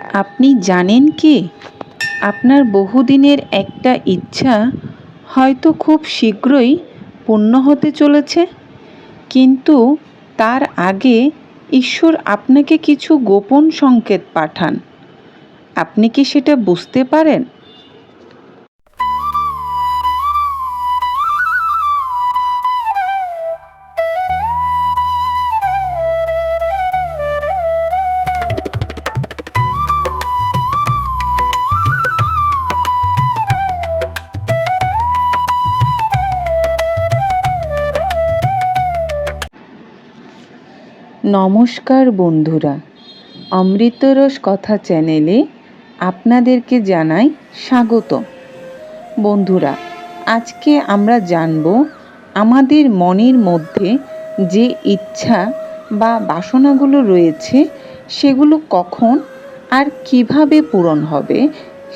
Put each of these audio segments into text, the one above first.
আপনি জানেন কি? আপনার বহুদিনের একটা ইচ্ছা হয়তো খুব শীঘ্রই পূর্ণ হতে চলেছে। কিন্তু তার আগে ঈশ্বর আপনাকে কিছু গোপন সংকেত পাঠান। আপনি কি সেটা বুঝতে পারেন? নমস্কার বন্ধুরা। অমৃতরস কথা চ্যানেলে আপনাদেরকে জানাই স্বাগত। বন্ধুরা, আজকে আমরা জানব আমাদের মনের মধ্যে যে ইচ্ছা বা বাসনাগুলো রয়েছে, সেগুলো কখন আর কীভাবে পূরণ হবে,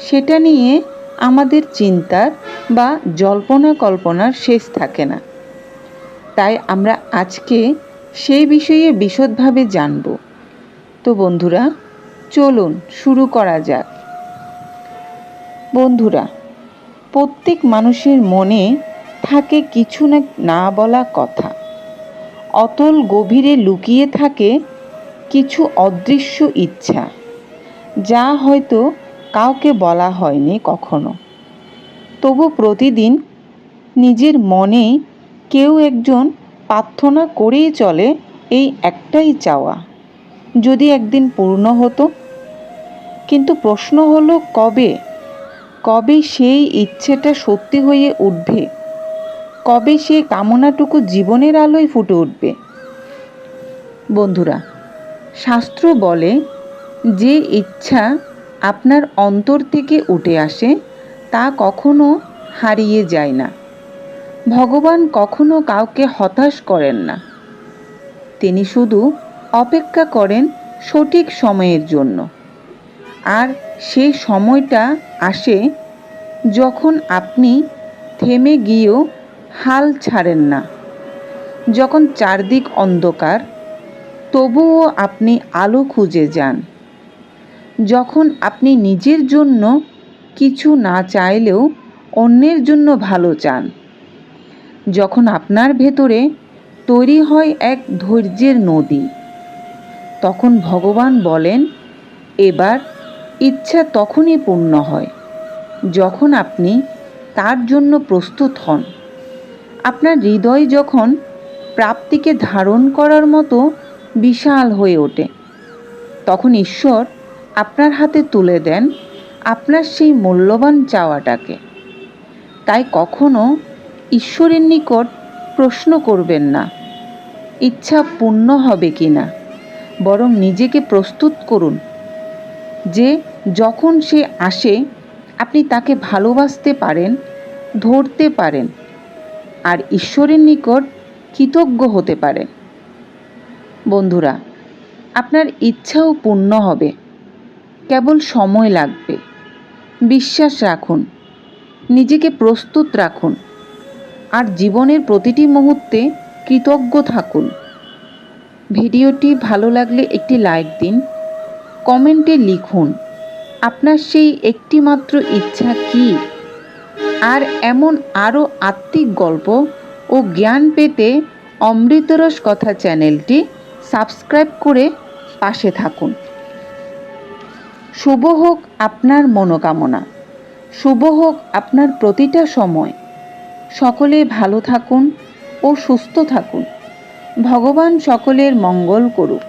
সেটা নিয়ে আমাদের চিন্তার বা জল্পনা কল্পনার শেষ থাকে না। তাই আমরা আজকে সেই বিষয়ে বিশদভাবে জানব। তো বন্ধুরা, চলুন শুরু করা যাক। বন্ধুরা, প্রত্যেক মানুষের মনে থাকে কিছু না না বলা কথা। অতল গভীরে লুকিয়ে থাকে কিছু অদৃশ্য ইচ্ছা, যা হয়তো কাউকে বলা হয়নি কখনো। তবু প্রতিদিন নিজের মনে কেউ একজন প্রার্থনা করেই চলে এই একটাই চাওয়া। যদি একদিন পূর্ণ হতো। কিন্তু প্রশ্ন হলো কবে? কবে সেই ইচ্ছেটা সত্যি হয়ে উঠবে? কবে সেই কামনাটুকু জীবনের আলোয় ফুটে উঠবে? বন্ধুরা, শাস্ত্র বলে, যে ইচ্ছা আপনার অন্তর থেকে উঠে আসে, তা কখনো হারিয়ে যায় না। ভগবান কখনো কাউকে হতাশ করেন না। তিনি শুধু অপেক্ষা করেন সঠিক সময়ের জন্য। আর সেই সময়টা আসে যখন আপনি থেমে গিয়েও হাল ছাড়েন না। যখন চারদিক অন্ধকার, তবুও আপনি আলো খুঁজে যান। যখন আপনি নিজের জন্য কিছু না চাইলেও অন্যের জন্য ভালো চান। যখন আপনার ভেতরে তৈরি হয় এক ধৈর্যের নদী, তখন ভগবান বলেন, এবার ইচ্ছা তখনই পূর্ণ হয় যখন আপনি তার জন্য প্রস্তুত হন। আপনার হৃদয় যখন প্রাপ্তিকে ধারণ করার মতো বিশাল হয়ে ওঠে, তখন ঈশ্বর আপনার হাতে তুলে দেন আপনার সেই মূল্যবান চাওয়াটাকে। তাই কখনো ঈশ্বরের নিকট প্রশ্ন করবেন না। ইচ্ছা পূর্ণ হবে কি না? বরং নিজেকে প্রস্তুত করুন যে যখন সে আসে, আপনি তাকে ভালোবাসতে পারেন, ধরতে পারেন আর ঈশ্বরের নিকট কৃতজ্ঞ হতে পারেন। বন্ধুরা, আপনার ইচ্ছাও পূর্ণ হবে। কেবল সময় লাগবে। বিশ্বাস রাখুন। নিজেকে প্রস্তুত রাখুন। আর জীবনের প্রতিটি মুহূর্তে কৃতজ্ঞ থাকুন। ভিডিওটি ভালো লাগলে একটি লাইক দিন, কমেন্টে লিখুন, আপনার সেই একটি মাত্র ইচ্ছা কি? আর এমন আরও আত্মিক গল্প ও জ্ঞান পেতে অমৃতরস কথা চ্যানেলটি সাবস্ক্রাইব করে পাশে থাকুন। শুভ হোক আপনার মনোকামনা, শুভ হোক আপনার প্রতিটা সময়। সকলে ভালো থাকুন ও সুস্থ থাকুন। ভগবান সকলের মঙ্গল করুক।